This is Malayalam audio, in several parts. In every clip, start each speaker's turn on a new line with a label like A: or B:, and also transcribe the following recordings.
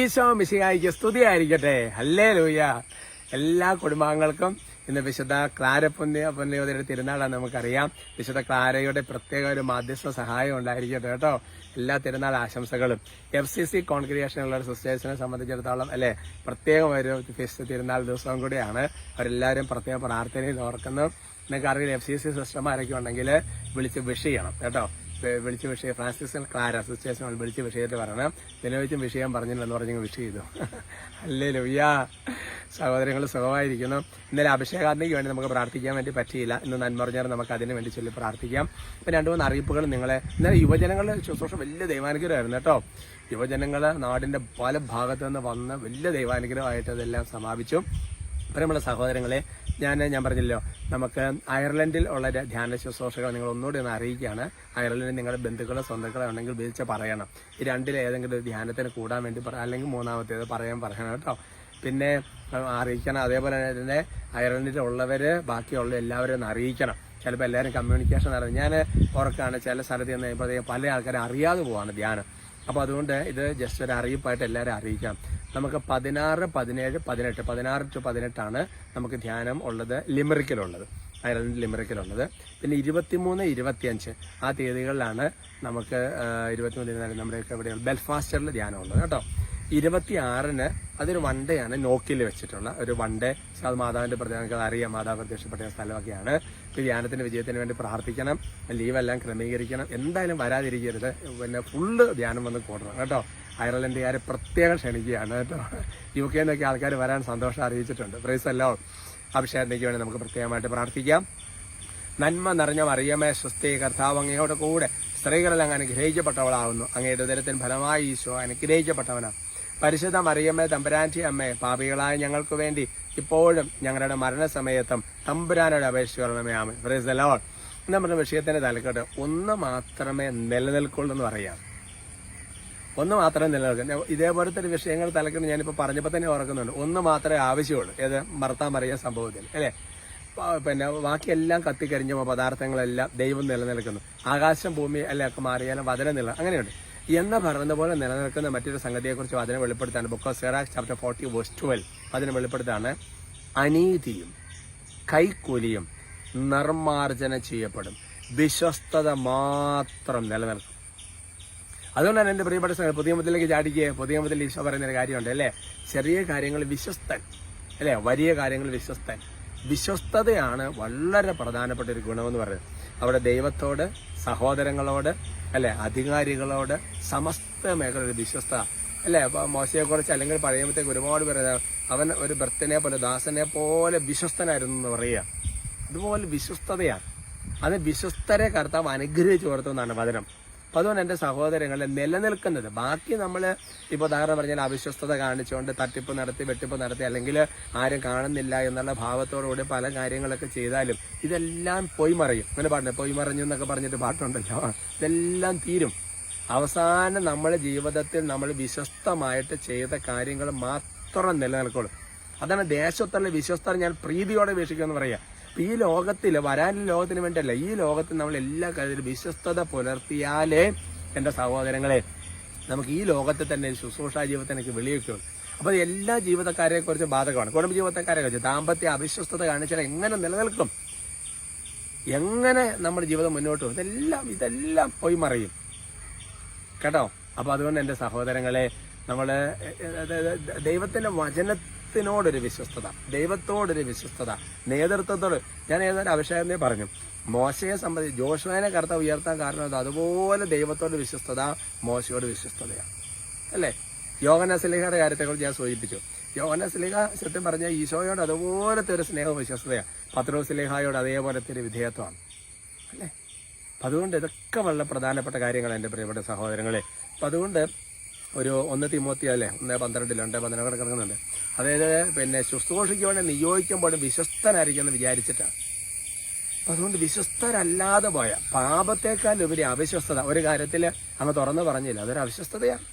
A: ഈശോ മിശിഹായിക്ക് സ്തുതിയായിരിക്കട്ടെ. അല്ലേ ലൂയ എല്ലാ കുടുംബാംഗങ്ങൾക്കും ഇന്ന് വിശുദ്ധ ക്ലാര പുണ്യ പുണ്യവതിയുടെ തിരുനാളാണ് നമുക്കറിയാം. വിശുദ്ധ ക്ലാരയുടെ പ്രത്യേക ഒരു മാധ്യസ്ഥ സഹായം ഉണ്ടായിരിക്കട്ടെ കേട്ടോ. എല്ലാ തിരുനാൾ ആശംസകളും. എഫ് സി സി കോൺഗ്രിയേഷനുള്ള സിസ്റ്റേഴ്സിനെ സംബന്ധിച്ചിടത്തോളം അല്ലെ പ്രത്യേകം ഒരു ഫെസ്റ്റ് തിരുനാൾ ദിവസവും കൂടിയാണ്. അവരെല്ലാവരും പ്രത്യേക പ്രാർത്ഥനയിൽ ഓർക്കുന്നു. നിങ്ങൾക്ക് അറിയില്ല എഫ് സി സി സിസ്റ്റർമാരൊക്കെ ഉണ്ടെങ്കിൽ വിളിച്ച് വിഷ് ചെയ്യണം കേട്ടോ. വിളിച്ച് വിഷയം ഫ്രാൻസിസ് ക്ലാര അസോസിയേഷൻ വിളിച്ച വിഷയത്തിൽ പറയണം. ദിനവച്ചും വിഷയം പറഞ്ഞില്ലെന്ന് പറഞ്ഞ് വിഷ് ചെയ്തു. അല്ലേ ലുയ്യാ സഹോദരങ്ങൾ സുഖമായിരിക്കുന്നു. ഇന്നലെ അഭിഷേകാത്മയ്ക്ക് വേണ്ടി നമുക്ക് പ്രാർത്ഥിക്കാൻ വേണ്ടി പറ്റിയില്ല. ഇന്ന് നന്മറിഞ്ഞാൽ നമുക്ക് അതിന് വേണ്ടി ചൊല്ലി പ്രാർത്ഥിക്കാം. ഇപ്പം രണ്ട് മൂന്ന് അറിയിപ്പുകൾ നിങ്ങളെ ഇന്നലെ യുവജനങ്ങളുടെ ശുശ്രൂഷ വലിയ ദൈവാനുഗ്രഹമായിരുന്നു കേട്ടോ. യുവജനങ്ങൾ നാടിന്റെ പല ഭാഗത്തു നിന്ന് വന്ന് വലിയ ദൈവാനുഗ്രഹമായിട്ട് അതെല്ലാം സമാപിച്ചു. പ്രിയമുള്ള സഹോദരങ്ങളെ ഞാൻ ഞാൻ പറഞ്ഞല്ലോ നമുക്ക് അയർലൻഡിൽ ഉള്ള ധ്യാന ശുശ്രൂഷകൾ നിങ്ങൾ ഒന്നുകൂടി ഒന്ന് അറിയിക്കുകയാണ്. അയർലൻഡിൽ നിങ്ങളുടെ ബന്ധുക്കളോ സ്വന്തക്കളോ ഉണ്ടെങ്കിൽ വിളിച്ച് പറയണം. ഈ രണ്ടിൽ ഏതെങ്കിലും ഒരു ധ്യാനത്തിന് കൂടാൻ വേണ്ടി പറ അല്ലെങ്കിൽ മൂന്നാമത്തേത് പറയാൻ പറയണം കേട്ടോ. പിന്നെ അറിയിക്കണം. അതേപോലെ തന്നെ അയർലൻഡിൽ ഉള്ളവർ ബാക്കിയുള്ള എല്ലാവരും ഒന്ന് അറിയിക്കണം. ചിലപ്പോൾ എല്ലാവരും കമ്മ്യൂണിക്കേഷൻ നടന്നു ഞാൻ ഉറക്കാണ് ചില സ്ഥലത്ത് ചെന്ന് കഴിയുമ്പോഴത്തേക്കും പല ആൾക്കാരും അറിയാതെ പോവാണ് ധ്യാനം. അപ്പോൾ അതുകൊണ്ട് ഇത് ജസ്റ്റ് ഒരു അറിയിപ്പായിട്ട് എല്ലാവരും അറിയിക്കാം. നമുക്ക് പതിനാറ് പതിനേഴ് പതിനെട്ട് പതിനാറ് ടു പതിനെട്ടാണ് നമുക്ക് ധ്യാനം ഉള്ളത് ലിമറിക്കലുള്ളത് അയർലൻഡ് ലിമറിക്കലുള്ളത് പിന്നെ ഇരുപത്തിമൂന്ന് ഇരുപത്തിയഞ്ച് ആ തീയതികളിലാണ് നമുക്ക് ഇരുപത്തിമൂന്ന് ഇരുപത്തിനാല് നമ്മുടെയൊക്കെ ഇവിടെയുള്ള ബെൽഫാസ്റ്ററിൽ ധ്യാനം ഉള്ളത് കേട്ടോ. ഇരുപത്തി ആറിന് അതൊരു വൺ ഡേ ആണ് നോക്കിൽ വെച്ചിട്ടുള്ള ഒരു വൺ ഡേ അത് മാതാവിന്റെ പ്രത്യേകത അറിയാം. മാതാവ് പ്രത്യക്ഷപ്പെട്ട സ്ഥലമൊക്കെയാണ്. ധ്യാനത്തിന്റെ വിജയത്തിന് വേണ്ടി പ്രാർത്ഥിക്കണം. ലീവെല്ലാം ക്രമീകരിക്കണം. എന്തായാലും വരാതിരിക്കരുത്. പിന്നെ ഫുള്ള് ധ്യാനം വന്ന് കൂടണം കേട്ടോ. അയർലൻഡുകാരെ പ്രത്യേകം ക്ഷണിക്കുകയാണ് കേട്ടോ. യു കെ നിന്നൊക്കെ ആൾക്കാർ വരാൻ സന്തോഷം അറിയിച്ചിട്ടുണ്ട്. പ്രൈസ് അല്ലോ അഭിഷേകത്തിലേക്ക് വേണ്ടി നമുക്ക് പ്രത്യേകമായിട്ട് പ്രാർത്ഥിക്കാം. നന്മ നിറഞ്ഞ മറിയമേ സ്വസ്തി കർത്താവ് കൂടെ സ്ത്രീകളെല്ലാം അനുഗ്രഹിക്കപ്പെട്ടവളാകുന്നു അങ്ങയുടെ ഉദരത്തിന് ഫലമായി ഈശോ അനുഗ്രഹിക്കപ്പെട്ടവനാണ് പരിശുദ്ധ മറിയമ്മേ തമ്പുരാന്റി അമ്മേ പാപികളായ ഞങ്ങൾക്ക് വേണ്ടി ഇപ്പോഴും ഞങ്ങളുടെ മരണസമയത്തും തമ്പുരാനോട് അപേക്ഷ വരണമേ ആമേ പ്രൈസ് ദ ലോർഡ് നമ്മുടെ വിഷയത്തിന്റെ തലക്കെട്ട് ഒന്ന് മാത്രമേ നിലനിൽക്കുള്ളൂ എന്ന് പറയാം. ഒന്ന് മാത്രമേ നിലനിൽക്കൂ. ഇതേപോലത്തെ ഒരു വിഷയങ്ങൾ തലക്കെട്ട് ഞാനിപ്പോൾ പറഞ്ഞപ്പോൾ തന്നെ ഓർക്കുന്നുണ്ട്. ഒന്ന് മാത്രമേ ആവശ്യമുള്ളൂ. ഏത് മറത്താൻ മറിയ സംഭവത്തിൽ അല്ലേ? പിന്നെ ബാക്കിയെല്ലാം കത്തിക്കരിഞ്ഞ പദാർത്ഥങ്ങളെല്ലാം ദൈവം നിലനിൽക്കുന്നു. ആകാശം ഭൂമി അല്ലെ ഒക്കെ മാറിയാലും വചനം നില അങ്ങനെയുണ്ട്. എന്ന പറയുന്ന പോലെ നിലനിൽക്കുന്ന മറ്റൊരു സംഗതിയെക്കുറിച്ച് വചനം വെളിപ്പെടുത്താണ്. Book of Sirach chapter forty verse twelve അതിന് വെളിപ്പെടുത്താണ്. അനീതിയും കൈക്കൂലിയും നിർമാർജനം ചെയ്യപ്പെടും. വിശ്വസ്തത മാത്രം നിലനിൽക്കും. അതുകൊണ്ടാണ് എന്റെ പ്രിയപ്പെട്ട സ്ഥലം പുതിയ മുതലേക്ക് ചാടിക്കുക പുതിയ മുതൽ ഈശോ പറയുന്ന ഒരു കാര്യമുണ്ട് അല്ലേ? ചെറിയ കാര്യങ്ങൾ വിശ്വസ്തൻ അല്ലേ? വലിയ കാര്യങ്ങൾ വിശ്വസ്തൻ. വിശ്വസ്തതയാണ് വളരെ പ്രധാനപ്പെട്ട ഒരു ഗുണമെന്ന് പറയുന്നത്. അവിടെ ദൈവത്തോട് സഹോദരങ്ങളോട് അല്ലെ? അധികാരികളോട് സമസ്ത മേഖല ഒരു വിശ്വസ്ത. അല്ലെ? മോശയെക്കുറിച്ച് അല്ലെങ്കിൽ പഴയമ്പത്തേക്ക് ഒരുപാട് പേര് അവൻ ഒരു ഭർത്തനെ പോലെ ദാസനെ പോലെ വിശ്വസ്തനായിരുന്നു എന്ന് പറയുക. അതുപോലെ വിശ്വസ്തതയാണ്. അത് വിശ്വസ്തരെ കർത്താവ് അനുഗ്രഹിച്ചു കൊടുത്തെന്നാണ് വചനം. അപ്പൊ അതുകൊണ്ട് എന്റെ സഹോദരങ്ങളെ നിലനിൽക്കുന്നത്. ബാക്കി നമ്മൾ ഇപ്പോൾ ധാരണ പറഞ്ഞാൽ അവിശ്വസ്തത കാണിച്ചുകൊണ്ട് തട്ടിപ്പ് നടത്തി വെട്ടിപ്പ് നടത്തി അല്ലെങ്കിൽ ആരും കാണുന്നില്ല എന്നുള്ള ഭാവത്തോടുകൂടി പല കാര്യങ്ങളൊക്കെ ചെയ്താലും ഇതെല്ലാം പോയി മറിയും. അങ്ങനെ പാടില്ല പോയി മറിഞ്ഞു എന്നൊക്കെ പറഞ്ഞിട്ട് പാട്ടുണ്ടല്ലോ. ഇതെല്ലാം തീരും. അവസാനം നമ്മുടെ ജീവിതത്തിൽ നമ്മൾ വിശ്വസ്തമായിട്ട് ചെയ്ത കാര്യങ്ങൾ മാത്രം നിലനിൽക്കുള്ളൂ. അതാണ് ദേശത്തുള്ള വിശ്വസ്തർ ഞാൻ പ്രീതിയോടെ വീക്ഷിക്കുമെന്ന് പറയാം. ഈ ലോകത്തിൽ വരാൻ ലോകത്തിന് വേണ്ടിയല്ല ഈ ലോകത്തിൽ നമ്മൾ എല്ലാ കാര്യത്തിലും വിശ്വസ്തത പുലർത്തിയാലേ എന്റെ സഹോദരങ്ങളെ നമുക്ക് ഈ ലോകത്തെ തന്നെ ശുശ്രൂഷ ജീവിതത്തിനൊക്കെ വെളിയൊക്കെയുള്ളൂ അപ്പോൾ എല്ലാ ജീവിതക്കാരെ കുറിച്ച് ബാധകമാണ്. കുടുംബ ജീവിതക്കാരെ കുറിച്ച് ദാമ്പത്യ അവിശ്വസ്തത കാണിച്ചാൽ എങ്ങനെ നിലനിൽക്കും? എങ്ങനെ നമ്മുടെ ജീവിതം മുന്നോട്ട് പോകും? ഇതെല്ലാം ഇതെല്ലാം പോയി മറിയും കേട്ടോ? അപ്പോൾ അതുകൊണ്ട് എന്റെ സഹോദരങ്ങളെ നമ്മൾ ദൈവത്തിന്റെ ദൈവത്തിന്റെ വചനത്തിനോടൊരു വിശ്വസ്തത ദൈവത്തോടൊരു വിശ്വസ്തത നേതൃത്വത്തോട്. ഞാൻ ഏതായാലും അഭിഷേകനെ പറഞ്ഞു. മോശയെ സംബന്ധിച്ച് ജോഷുവിനെ കർത്താവ് ഉയർത്താൻ കാരണം അത് അതുപോലെ ദൈവത്തോട് വിശ്വസ്തത മോശയോട് വിശ്വസ്തതയാണ്. അല്ലേ? യോഗന സ്ലിഹയുടെ കാര്യത്തെക്കുറിച്ച് ഞാൻ സൂചിപ്പിച്ചു. യോഗന സ്ലിഹ സത്യം പറഞ്ഞ ഈശോയോട് അതുപോലത്തെ ഒരു സ്നേഹ വിശ്വസ്തയാണ് പത്രോ സ്ലിഹായോട് അതേപോലത്തെ ഒരു വിധേയത്വമാണ്. അല്ലേ? അതുകൊണ്ട് ഇതൊക്കെ വളരെ പ്രധാനപ്പെട്ട കാര്യങ്ങളാണ് എന്റെ പ്രിയപ്പെട്ട സഹോദരങ്ങളെ. അപ്പം അതുകൊണ്ട് ഒരു ഒന്ന് തിമോത്തി അല്ലേ ഒന്ന് പന്ത്രണ്ടിലുണ്ട് പന്ത്രണ്ട് കിടക്കുന്നുണ്ട്. അതായത് പിന്നെ ശുശ്രൂഷയ്ക്ക് വേണ്ടി നിയോഗിക്കുമ്പോഴും വിശ്വസ്തനായിരിക്കും എന്ന് വിചാരിച്ചിട്ടാണ് അപ്പം അതുകൊണ്ട് വിശ്വസ്തരല്ലാതെ പോയ. പാപത്തേക്കാൾ ഉപരി അവിശ്വസ്തത. ഒരു കാര്യത്തിൽ അങ്ങ് തുറന്നു പറഞ്ഞില്ല. അതൊരു അവിശ്വസ്തതയാണ്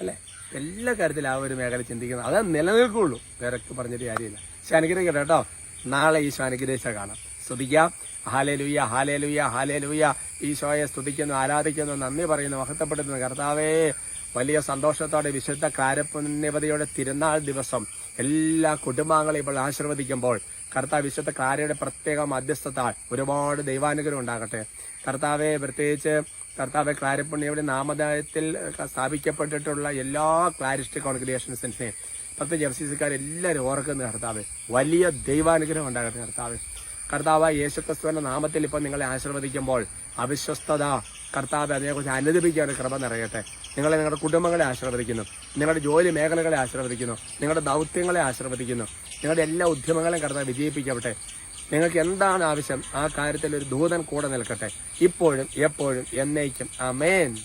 A: അല്ലേ? എല്ലാ കാര്യത്തിലും ആ ഒരു മേഖല ചിന്തിക്കുന്നത് അത് നിലനിൽക്കുള്ളൂ. വേറെ പറഞ്ഞിട്ട് കാര്യമില്ല. പക്ഷെ കേട്ടോ. നാളെ ഈ അനുഗ്രഹിച്ച കാണാം. സ്തുതിക്കാം. ഹാലേലുയ്യ ഹാലേലുയ്യ ഹാലേലുയ്യ ഈശോയെ സ്തുതിക്കുന്നു ആരാധിക്കുന്നു നന്ദി പറയുന്നു മഹത്വപ്പെടുത്തുന്നു. കർത്താവേ വലിയ സന്തോഷത്തോടെ വിശുദ്ധ കാരപ്പുണ്യവതിയുടെ തിരുനാൾ ദിവസം എല്ലാ കുടുംബാംഗങ്ങളെയും ഇപ്പോൾ ആശീർവദിക്കുമ്പോൾ കർത്താവ് വിശുദ്ധ കാരയുടെ പ്രത്യേക മധ്യസ്ഥത്താൽ ഒരുപാട് ദൈവാനുഗ്രഹം ഉണ്ടാകട്ടെ. കർത്താവെ പ്രത്യേകിച്ച് കർത്താവെ ക്ലാരപ്പുണ്യയുടെ നാമധേയത്തിൽ സ്ഥാപിക്കപ്പെട്ടിട്ടുള്ള എല്ലാ ക്ലാരിസ്റ്റ് കോൺഗ്രിയേഷൻസിനെയും പ്രത്യേകിച്ച് എഫ് സി സിക്കാർ എല്ലാവരും ഓർക്കുന്ന കർത്താവ്. വലിയ ദൈവാനുഗ്രഹം ഉണ്ടാകട്ടെ കർത്താവ്. കർത്താവ് യേശുക്രിസ്തുവിന്റെ നാമത്തിൽ ഇപ്പോൾ നിങ്ങളെ ആശീർവദിക്കുമ്പോൾ അവിശ്വസ്തത കർത്താവ് അതിനെക്കുറിച്ച് അനുദപിക്കാൻ ക്രമ നിറയട്ടെ. നിങ്ങളെ നിങ്ങളുടെ കുടുംബങ്ങളെ ആശീർവദിക്കുന്നു. നിങ്ങളുടെ ജോലി മേഖലകളെ ആശീർവദിക്കുന്നു. നിങ്ങളുടെ ദൗത്യങ്ങളെ ആശീർവദിക്കുന്നു. നിങ്ങളുടെ എല്ലാ ഉദ്യമങ്ങളെയും കർത്താവ് വിജയിപ്പിക്കട്ടെ. നിങ്ങൾക്ക് എന്താണ് ആവശ്യം? ആ കാര്യത്തിൽ ഒരു ദൂതൻ കൂടെ നിൽക്കട്ടെ. ഇപ്പോഴും എപ്പോഴും എന്നേക്കും. അമേൻ